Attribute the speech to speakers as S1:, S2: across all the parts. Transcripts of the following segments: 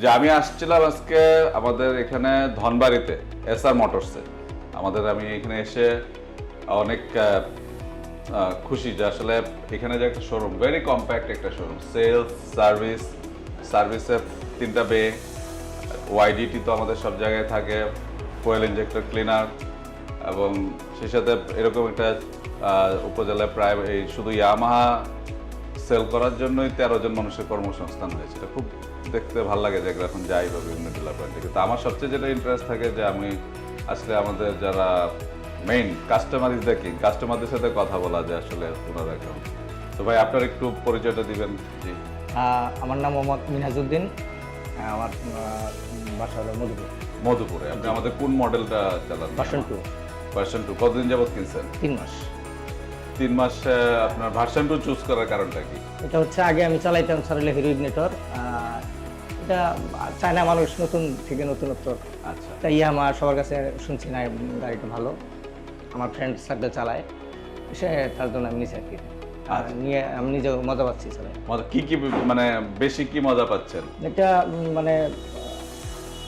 S1: যে আমি আসছিলাম আজকে আমাদের এখানে ধনবাড়িতে এস আর মোটরসে আমাদের আমি এখানে এসে অনেক খুশি যে আসলে এখানে যে একটা শোরুম ভেরি কম্প্যাক্ট একটা শোরুম সেলস সার্ভিস সার্ভিসের তিনটা বে ওয়াইডিটি তো আমাদের সব জায়গায় থাকে কোয়েল ইঞ্জেক্টর ক্লিনার এবং সেই সাথে এরকম একটা উপজেলায় প্রায় এই শুধু ইয়ামাহা সেল করার জন্যই তেরো জন মানুষের কর্মসংস্থান হয়েছে। এটা খুব দেখতে ভালো লাগে যে এখন যাই বা বিভিন্ন ডিলার পয়েন্টে কিন্তু আমার সবচেয়ে যেটা ইন্টারেস্ট থাকে যে আমি আসলে আমাদের যারা main customer is the king কাস্টমারদের সাথে কথা বলা যে আসলে ওনারা কেমন? তো ভাই আপনার একটু পরিচয়টা দিবেন? জি।
S2: আমার নাম মোহাম্মদ মিনহাজউদ্দিন আহ, আমার বাসা হলো মধুপুর।
S1: মধুপুরে। আপনি আমাদের কোন মডেলটা চালান?
S2: ভার্সন টু
S1: ভার্সন টু কতদিন যাবত কিনছেন?
S2: তিন মাস।
S1: তিন মাস আপনার ভার্সন টু চুজ করার কারণটা কি?
S2: এটা হচ্ছে আগে আমি চালাইতাম সারেলে হিরো নেটওয়ার্ক এটা চায়না মানুষ নতুন থেকে নতুনত্ব।
S1: আচ্ছা।
S2: তাই আমার সবার কাছে শুনছি না গাড়িটা ভালো। আমার ফ্রেন্ড সার্কেল চালায় সে তার জন্য আমি নিচে আর কি। আর নিয়ে আমি নিজে মজা পাচ্ছি
S1: মজা কি কি মানে বেশি কি মজা পাচ্ছেন?
S2: এটা মানে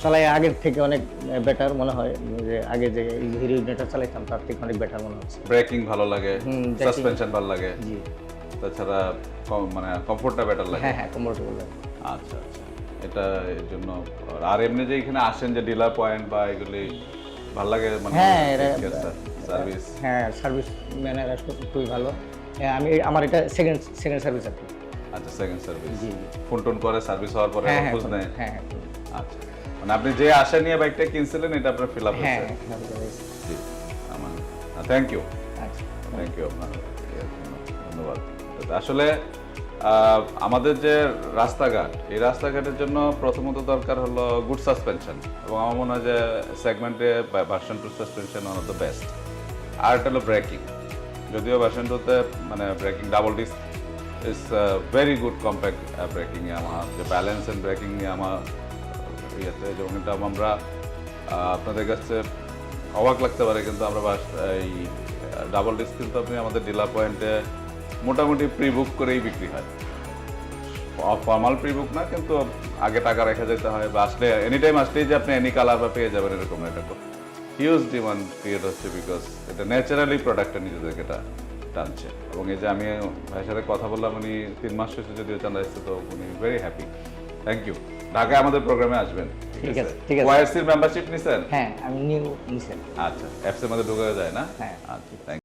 S2: চালাই আগের থেকে অনেক বেটার মনে হয় যে আগে যে হিরো ইগনেটর চালাইতাম তার থেকে অনেক বেটার মনে হচ্ছে।
S1: ব্রেকিং ভালো লাগে সাসপেনশন ভালো লাগে।
S2: জি।
S1: তাছাড়া মানে কমফোর্টটা বেটার লাগে।
S2: হ্যাঁ হ্যাঁ কমফোর্টেবল
S1: আচ্ছা আচ্ছা। এটা এর জন্য আর এমনি যে এখানে আসেন যে ডিলার পয়েন্ট বা এগুলি ভালো লাগে মানে
S2: হ্যাঁ,
S1: সার্ভিস
S2: হ্যাঁ সার্ভিস ম্যানেরা খুবই ভালো। আমি আমার এটা সেকেন্ড সেকেন্ড সার্ভিস কি।
S1: আচ্ছা সেকেন্ড সার্ভিস
S2: জি
S1: ফোন টোন করে সার্ভিস হওয়ার পরে
S2: হ্যাঁ হ্যাঁ
S1: খোঁজ নেয়।
S2: হ্যাঁ হ্যাঁ
S1: আচ্ছা। মানে আপনি যে আশা নিয়ে বাইকটা কিনছিলেন এটা আপনার ফিল আপ
S2: হ্যাঁ
S1: হয়েছে।
S2: হ্যাঁ,
S1: জি আমার। থ্যাংক ইউ থ্যাংক ইউ আপনার। ধন্যবাদ। আসলে আমাদের যে রাস্তাঘাট এই রাস্তাঘাটের জন্য প্রথমত দরকার হলো গুড সাসপেনশন এবং আমার মনে হয় যে সেগমেন্টে version two suspension one of the best আর একটা হলো ব্রেকিং যদিও ভার্সন টুতে মানে braking double disc is very good compact braking আমার যে ব্যালেন্স অ্যান্ড ব্রেকিং নিয়ে আমার ইয়েতে যেমন এটা আমরা আপনাদের কাছে অবাক লাগতে পারে, কিন্তু আমরা বাস- এই ডাবল ডিস্ক কিন্তু আপনি আমাদের ডিলার পয়েন্টে মোটামুটি প্রি বুক করেই বিক্রি হয়। ফর্মাল প্রি বুক না, কিন্তু আগে টাকা রেখে যেতে হয়, বা আসলে এনি টাইম আসলেই যে আপনি এনি কালার বা পেয়ে যাবেন এরকম এটা হিউজ ডিমান্ড ক্রিয়েট হচ্ছে বিকজ এটা ন্যাচারালি প্রোডাক্টটা নিজেদেরকে এটা টানছে। এবং এই যে আমি ভাইয়ের সাথে কথা বললাম, উনি তিন মাস শেষে যদিও চান্দা এসছে, তো উনি ভেরি হ্যাপি থ্যাংক ইউ ঢাকায় আমাদের প্রোগ্রামে আসবেন
S2: ঠিক আছে, ঠিক আছে।
S1: ওয়াইআরসির মেম্বারশিপ নিছেন?
S2: হ্যাঁ আমি নিউ নিছেন।
S1: আচ্ছা অ্যাপসের মধ্যে ঢুকে যায় না?
S2: হ্যাঁ।
S1: আচ্ছা থ্যাংক